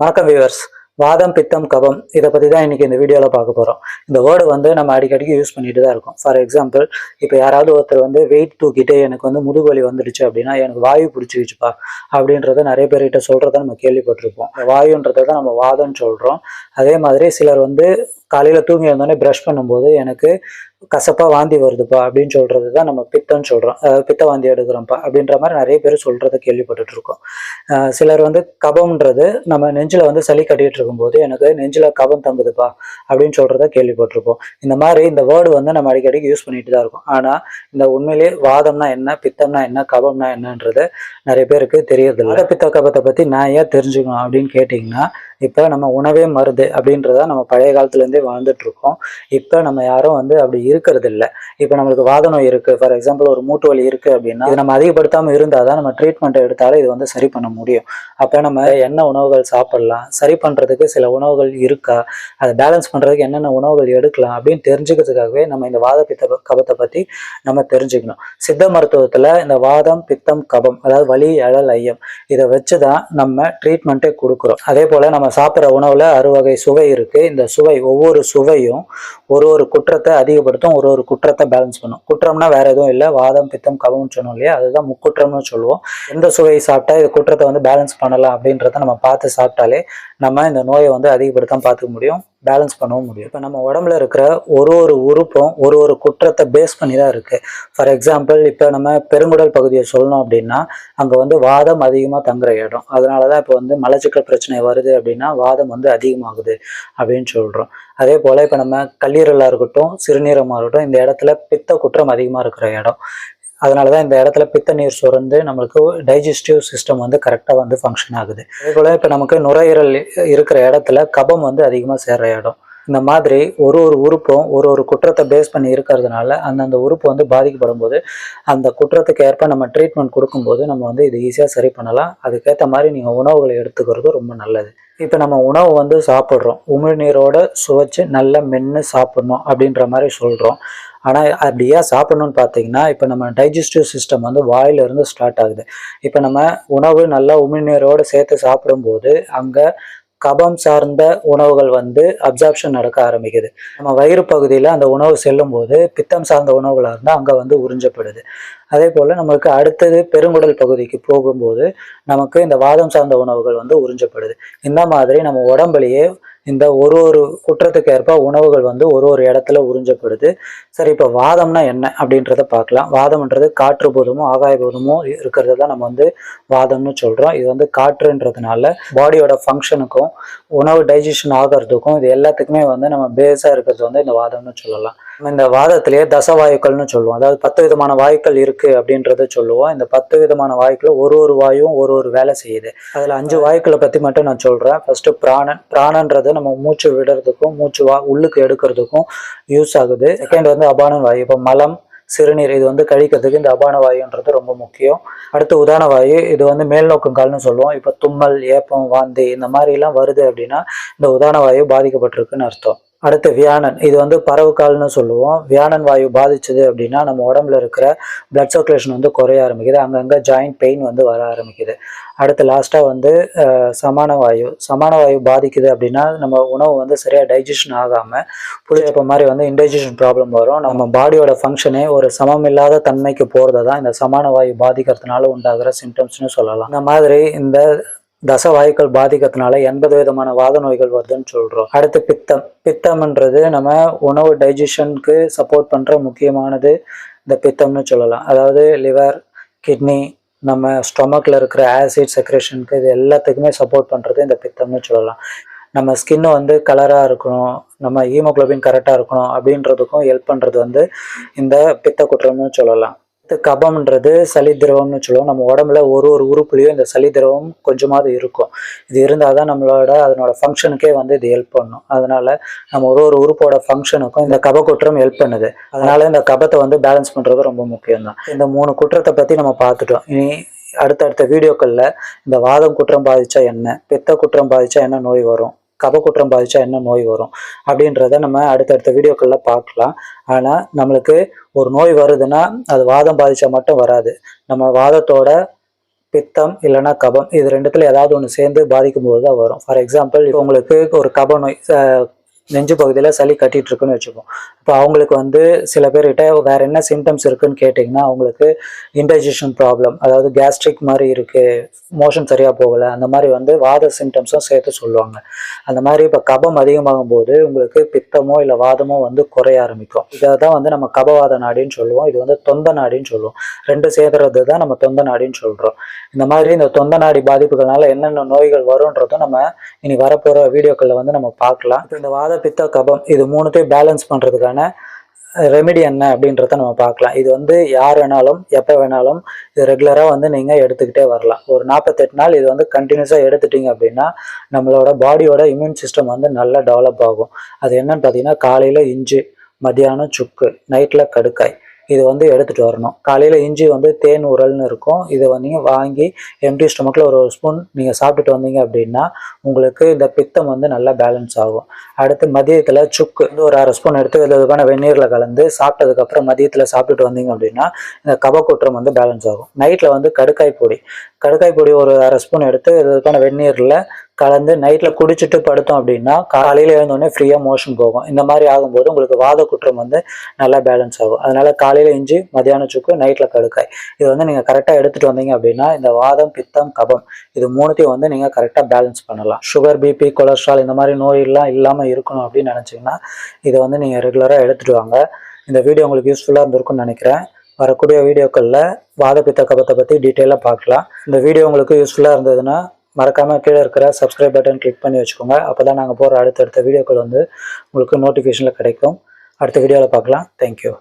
வணக்கம் வியூவர்ஸ் வாதம் பித்தம் கபம் இதை பற்றி தான் இன்னைக்கு இந்த வீடியோவில் பார்க்க போகிறோம் இந்த வேர்டு வந்து நம்ம அடிக்கடிக்கு யூஸ் பண்ணிட்டு தான் இருக்கோம். ஃபார் எக்ஸாம்பிள் இப்போ யாராவது ஒருத்தர் வந்து வெயிட் தூக்கிட்டு எனக்கு வந்து முதுகு வலி வந்துடுச்சு அப்படின்னா எனக்கு வாயு பிடிச்சிக்கிச்சுப்பா அப்படின்றத நிறைய பேர்கிட்ட சொல்கிறத நம்ம கேள்விப்பட்டிருப்போம். வாயுன்றதை தான் நம்ம வாதம்னு சொல்கிறோம் அதே மாதிரி சிலர் வந்து காலையில் தூங்கி இருந்தோடனே ப்ரஷ் பண்ணும்போது எனக்கு கசப்பாக வாந்தி வருதுப்பா அப்படின்னு சொல்கிறது தான் நம்ம பித்தம்னு சொல்கிறோம் அதாவது பித்த வாந்தி எடுக்கிறோம்ப்பா அப்படின்ற மாதிரி நிறைய பேர் சொல்கிறத கேள்விப்பட்டுட்டு இருக்கோம். சிலர் வந்து கபம்ன்றது நம்ம நெஞ்சில் வந்து சளி கட்டிகிட்டு இருக்கும்போது எனக்கு நெஞ்சில் கபம் தங்குதுப்பா அப்படின்னு சொல்கிறத கேள்விப்பட்டிருப்போம். இந்த மாதிரி இந்த வேர்டு வந்து நம்ம அடிக்கடிக்கு யூஸ் பண்ணிட்டு தான் இருக்கோம். ஆனால் இந்த உண்மையிலேயே வாதம்னா என்ன பித்தம்னா என்ன கபம்னா என்னன்றது நிறைய பேருக்கு தெரியறதில்ல. பித்த கபத்தை பற்றி நான் ஏன் தெரிஞ்சுக்கணும் அப்படின்னு கேட்டிங்கன்னா இப்போ நம்ம உணவே மருது அப்படின்றத நம்ம பழைய காலத்துலேருந்தே வாழ்ந்துட்டு இருக்கோம் இப்போ நம்ம யாரும் வந்து அப்படி இருக்கிறது இல்லை இப்போ நம்மளுக்கு வாத நோய் இருக்குது ஃபார் எக்ஸாம்பிள் ஒரு மூட்டு வலி இருக்குது அப்படின்னா இது நம்ம அதிகப்படுத்தாமல் இருந்தால் தான் நம்ம ட்ரீட்மெண்ட் எடுத்தாலும் இது வந்து சரி பண்ண முடியும். அப்போ நம்ம என்ன உணவுகள் சாப்பிடலாம்? சரி பண்ணுறதுக்கு சில உணவுகள் இருக்கா? அதை பேலன்ஸ் பண்ணுறதுக்கு என்னென்ன உணவுகள் எடுக்கலாம் அப்படின்னு தெரிஞ்சுக்கிறதுக்காகவே நம்ம இந்த வாத பித்த கபத்தை பற்றி நம்ம தெரிஞ்சுக்கணும். சித்த மருத்துவத்தில் இந்த வாதம் பித்தம் கபம் அதாவது வலி அழல் ஐயம் இதை வச்சு தான் நம்ம ட்ரீட்மெண்ட்டே கொடுக்குறோம். அதே போல் நம்ம சாப்பிட்ற உணவில் அறுவகை சுவை இருக்குது இந்த சுவை ஒவ்வொரு சுவையும் ஒரு ஒரு குற்றத்தை அதிகப்படுத்தும் ஒரு ஒரு குற்றத்தை பேலன்ஸ் பண்ணும். குற்றம்னா வேறு எதுவும் இல்லை. வாதம் பித்தம் கவம்னு சொன்னோம் இல்லையா? அதுதான் முக்குற்றம்னு சொல்லுவோம். எந்த சுவையை சாப்பிட்டா இது குற்றத்தை வந்து பேலன்ஸ் பண்ணலாம் அப்படின்றத நம்ம பார்த்து சாப்பிட்டாலே நம்ம இந்த நோயை வந்து அதிகப்படுத்தாமல் பார்த்துக்க முடியும். பேலன்ஸ் பண்ணவும் முடியும். இப்போ நம்ம உடம்புல இருக்கிற ஒரு ஒரு உறுப்பும் ஒரு ஒரு குற்றத்தை பேஸ் பண்ணி தான் இருக்குது ஃபார் எக்ஸாம்பிள் இப்போ நம்ம பெருங்குடல் பகுதியை சொல்லணும் அப்படின்னா அங்கே வந்து வாதம் அதிகமாக தங்குற இடம். அதனால தான் இப்போ வந்து மலச்சிக்கல் பிரச்சனை வருது அப்படின்னா வாதம் வந்து அதிகமாகுது அப்படின்னு சொல்கிறோம் அதே போல் இப்போ நம்ம கல்லீரலாக இருக்கட்டும் சிறுநீரமாக இருக்கட்டும் இந்த இடத்துல பித்த குற்றம் அதிகமாக இருக்கிற இடம். அதனால தான் இந்த இடத்துல பித்த நீர் சுரந்து நம்மளுக்கு டைஜஸ்டிவ் சிஸ்டம் வந்து கரெக்டாக வந்து ஃபங்க்ஷன் ஆகுது. அதே போல் இப்போ நமக்கு நுரையீரல் இருக்கிற இடத்துல கபம் வந்து அதிகமாக சேர்ற இடம். இந்த மாதிரி ஒரு ஒரு உறுப்பும் ஒரு ஒரு குற்றத்தை பேஸ் பண்ணி இருக்கிறதுனால அந்தந்த உறுப்பு வந்து பாதிக்கப்படும் போது அந்த குற்றத்துக்கு ஏற்ப நம்ம ட்ரீட்மெண்ட் கொடுக்கும்போது நம்ம வந்து இது ஈஸியாக சரி பண்ணலாம். அதுக்கேற்ற மாதிரி நீங்கள் உணவுகளை எடுத்துக்கிறது ரொம்ப நல்லது. இப்போ நம்ம உணவு வந்து சாப்பிட்றோம். உமிழ்நீரோட சுவைச்சு நல்லா மென்று சாப்பிட்ணும் அப்படின்ற மாதிரி சொல்கிறோம் ஆனால் அப்படியே சாப்பிட்ணுன்னு சாப்பிடணும்னு பார்த்தீங்கன்னா இப்போ நம்ம டைஜஸ்டிவ் சிஸ்டம் வந்து வாயிலிருந்து ஸ்டார்ட் ஆகுது. இப்போ நம்ம உணவு நல்லா உமிழ்நீரோடு சேர்த்து சாப்பிடும்போது அங்கே கபம் சார்ந்த உணவுகள் வந்து அப்சார்ப்ஷன் நடக்க ஆரம்பிக்குது. நம்ம வயிறு பகுதியில் அந்த உணவு செல்லும் போது பித்தம் சார்ந்த உணவுகளாக இருந்தால் அங்கே வந்து உறிஞ்சப்படுது. அதே போல் நம்மளுக்கு அடுத்தது பெருங்குடல் பகுதிக்கு போகும்போது நமக்கு இந்த வாதம் சார்ந்த உணவுகள் வந்து உறிஞ்சப்படுது. இந்த மாதிரி நம்ம உடம்புலையே இந்த ஒரு ஒரு குற்றத்துக்கு ஏற்ப உணவுகள் வந்து ஒரு ஒரு இடத்துல உறிஞ்சப்படுது. சரி இப்போ வாதம்னா என்ன அப்படின்றத பார்க்கலாம். வாதம்ன்றது காற்று பூதமும் ஆகாய பூதமும் இருக்கிறது தான் நம்ம வந்து வாதம்னு சொல்கிறோம் இது வந்து காற்றுன்றதுனால பாடியோட ஃபங்க்ஷனுக்கும் உணவு டைஜஷன் ஆகிறதுக்கும் இது எல்லாத்துக்குமே வந்து நம்ம பேஸாக இருக்கிறது வந்து இந்த வாதம்னு சொல்லலாம். இந்த வாதத்திலேயே தசவாயுக்கள்னு சொல்லுவோம். அதாவது பத்து விதமான வாயுக்கள் இருக்கு அப்படின்றத சொல்லுவோம். இந்த பத்து விதமான வாயுக்கள் ஒரு ஒரு வாயும் ஒரு ஒரு வேலை செய்யுது. அதில் அஞ்சு வாயுக்களை பற்றி மட்டும் நான் சொல்கிறேன் ஃபர்ஸ்ட் பிராணன் பிராணன்றது நம்ம மூச்சு விடுறதுக்கும் மூச்சு வா உள்ளுக்கு எடுக்கிறதுக்கும் யூஸ் ஆகுது. செகண்ட் வந்து அபான வாயு. இப்போ மலம் சிறுநீர் இது வந்து கழிக்கிறதுக்கு இந்த அபான வாயுன்றது ரொம்ப முக்கியம். அடுத்து உதான வாயு. இது வந்து மேல்நோக்கங்கால்னு சொல்லுவோம். இப்போ தும்மல் ஏப்பம் வாந்தி இந்த மாதிரிலாம் வருது அப்படின்னா இந்த உதான வாயு பாதிக்கப்பட்டிருக்குன்னு அர்த்தம். அடுத்து வியானன். இது வந்து பறவுக்கால்னு சொல்லுவோம். வியானன் வாயு பாதிச்சது அப்படின்னா நம்ம உடம்புல இருக்கிற பிளட் சர்க்குலேஷன் வந்து குறைய ஆரம்பிக்குது. அங்கங்கே ஜாயிண்ட் பெயின் வந்து வர ஆரம்பிக்குது. அடுத்து லாஸ்ட்டாக வந்து சமான வாயு. சமான வாயு பாதிக்குது அப்படின்னா நம்ம உணவு வந்து சரியாக டைஜஷன் ஆகாமல் புளியப்ப மாதிரி வந்து இன்டைஜஷன் ப்ராப்ளம் வரும். நம்ம பாடியோட ஃபங்க்ஷனே ஒரு சமமில்லாத தன்மைக்கு போகிறத தான் இந்த சமான வாயு பாதிக்கிறதுனால உண்டாகிற சிம்டம்ஸ்னு சொல்லலாம். இந்த மாதிரி இந்த தசவாயுக்கள் பாதிக்கிறதுனால எண்பது விதமான வாத நோய்கள் வருதுன்னு சொல்கிறோம் அடுத்து பித்தம். பித்தம்ன்றது நம்ம உணவு டைஜஷனுக்கு சப்போர்ட் பண்ணுற முக்கியமானது இந்த பித்தம்னு சொல்லலாம். அதாவது லிவர் கிட்னி நம்ம ஸ்டொமக்கில் இருக்கிற ஆசிட் செக்ரேஷனுக்கு இது எல்லாத்துக்குமே சப்போர்ட் பண்ணுறது இந்த பித்தம்னு சொல்லலாம். நம்ம ஸ்கின் வந்து கலராக இருக்கணும் நம்ம ஹீமோகுளோபின் கரெக்டாக இருக்கணும் அப்படின்றதுக்கும் ஹெல்ப் பண்ணுறது வந்து இந்த பித்த குற்றம்னு சொல்லலாம். கபம்ன்றது சளி திரவம்னு சொல்லுவோம். நம்ம உடம்புல ஒரு ஒரு உறுப்புலையும் இந்த சளி திரவம் கொஞ்சமாவது இருக்கும். இது இருந்தால் தான் நம்மளோட அதனோட ஃபங்க்ஷனுக்கே வந்து இது ஹெல்ப் பண்ணும். அதனால நம்ம ஒரு ஒரு உறுப்போட ஃபங்க்ஷனுக்கும் இந்த கப குற்றம் ஹெல்ப் பண்ணுது. அதனால இந்த கபத்தை வந்து பேலன்ஸ் பண்ணுறது ரொம்ப முக்கியம்தான். இந்த மூணு குற்றத்தை பற்றி நம்ம பார்த்துட்டோம். இனி அடுத்தடுத்த வீடியோக்களில் இந்த வாதம் குற்றம் பாதிச்சா என்ன பித்த குற்றம் பாதிச்சா என்ன நோய் வரும் கபக்குற்றம் பாதிச்சா என்ன நோய் வரும் அப்படின்றத நம்ம அடுத்தடுத்த வீடியோக்களில் பார்க்கலாம். ஆனால் நம்மளுக்கு ஒரு நோய் வருதுன்னா அது வாதம் பாதிச்சா மட்டும் வராது. நம்ம வாதத்தோட பித்தம் இல்லைன்னா கபம் இது ரெண்டுத்துல ஏதாவது ஒன்று சேர்ந்து பாதிக்கும் போது தான் வரும். ஃபார் எக்ஸாம்பிள் இப்போ உங்களுக்கு ஒரு கப நோய் நெஞ்சு பகுதியில் சளி கட்டிகிட்டு இருக்குன்னு வச்சுப்போம் இப்போ அவங்களுக்கு வந்து சில பேர்கிட்ட வேறு என்ன சிம்டம்ஸ் இருக்குன்னு கேட்டிங்கன்னா அவங்களுக்கு இன்டைஜஷன் ப்ராப்ளம் அதாவது கேஸ்ட்ரிக் மாதிரி இருக்குது மோஷன் சரியாக போகலை அந்த மாதிரி வந்து வாத சிம்டம்ஸும் சேர்த்து சொல்லுவாங்க. அந்த மாதிரி இப்போ கபம் அதிகமாகும் போது உங்களுக்கு பித்தமோ இல்லை வாதமோ வந்து குறைய ஆரம்பிக்கும். இதை தான் வந்து நம்ம கபவாத நாடின்னு சொல்லுவோம். இது வந்து தொந்த நாடின்னு சொல்லுவோம். ரெண்டு சேர்த்துறது தான் நம்ம தொந்த நாடின்னு சொல்கிறோம் இந்த மாதிரி இந்த தொந்த நாடி பாதிப்புகள்னால என்னென்ன நோய்கள் வரும்ன்றதும் நம்ம இனி வரப்போகிற வீடியோக்களில் வந்து நம்ம பார்க்கலாம். இந்த வாத பித்த கபம் இது மூணுத்தையும் பேலன்ஸ் பண்ணுறதுக்கான ரெமெடி என்ன அப்படின்றத நம்ம பார்க்கலாம். இது வந்து யார் வேணாலும் எப்போ வேணாலும் இது ரெகுலராக வந்து நீங்கள் எடுத்துக்கிட்டே வரலாம். ஒரு நாற்பத்தெட்டு நாள் இது வந்து கண்டினியூஸாக எடுத்துட்டீங்க அப்படின்னா நம்மளோட பாடியோட இம்யூன் சிஸ்டம் வந்து நல்லா டெவலப் ஆகும். அது என்னன்னு பார்த்தீங்கன்னா காலையில் இஞ்சி மதியானம் சுக்கு நைட்டில் கடுக்காய். இது வந்து எடுத்துகிட்டு வரணும். காலையில் இஞ்சி வந்து தேன் உரல்னு இருக்கும். இதை வந்து நீங்கள் வாங்கி எம்டி ஸ்டொமக்கில் ஒரு ஒரு ஸ்பூன் நீங்கள் சாப்பிட்டுட்டு வந்தீங்க அப்படின்னா உங்களுக்கு இந்த பித்தம் வந்து நல்லா பேலன்ஸ் ஆகும். அடுத்து மதியத்தில் சுக்கு வந்து ஒரு அரை ஸ்பூன் எடுத்து இதுக்கான வெந்நீரில் கலந்து சாப்பிட்டதுக்கப்புறம் மதியத்தில் சாப்பிட்டுட்டு வந்தீங்க அப்படின்னா இந்த கபக்குற்றம் வந்து பேலன்ஸ் ஆகும். நைட்டில் வந்து கடுக்காய் பொடி. கடுக்காய் பொடி ஒரு அரை ஸ்பூன் எடுத்து இதுக்கான வெந்நீரில் கலந்து நைட்டில் குடிச்சிட்டு படுத்தோம் அப்படின்னா காலையில் எழுந்தோடனே ஃப்ரீயாக மோஷன் போகும். இந்த மாதிரி ஆகும்போது உங்களுக்கு வாத குற்றம் வந்து நல்லா பேலன்ஸ் ஆகும். அதனால காலையில் இஞ்சி மதியானம் சுக்கு நைட்டில் கடுக்காய். இது வந்து நீங்கள் கரெக்டாக எடுத்துகிட்டு வந்தீங்க அப்படின்னா இந்த வாதம் பித்தம் கபம் இது மூணுத்தையும் வந்து நீங்கள் கரெக்டாக பேலன்ஸ் பண்ணலாம். சுகர் பிபி கொலஸ்ட்ரால் இந்த மாதிரி நோயெல்லாம் இல்லாமல் இருக்கணும் அப்படின்னு நினச்சிங்கன்னா இதை வந்து நீங்கள் ரெகுலராக எடுத்துகிட்டு வாங்க. இந்த வீடியோ உங்களுக்கு யூஸ்ஃபுல்லாக இருந்திருக்கும்னு நினைக்கிறேன். வரக்கூடிய வீடியோக்களில் வாத பித்த கபத்தை பற்றி டீட்டெயிலாக பார்க்கலாம். இந்த வீடியோ உங்களுக்கு யூஸ்ஃபுல்லாக இருந்ததுன்னா மறக்காமல் கீழே இருக்கிற சப்ஸ்கிரைப் பட்டன் கிளிக் பண்ணி வச்சுக்கோங்க. அப்போ தான் நாங்கள் போகிற அடுத்தடுத்த வீடியோக்கள் வந்து உங்களுக்கு நோட்டிஃபிகேஷனில் கிடைக்கும். அடுத்த வீடியோவில் பார்க்கலாம். தேங்க்யூ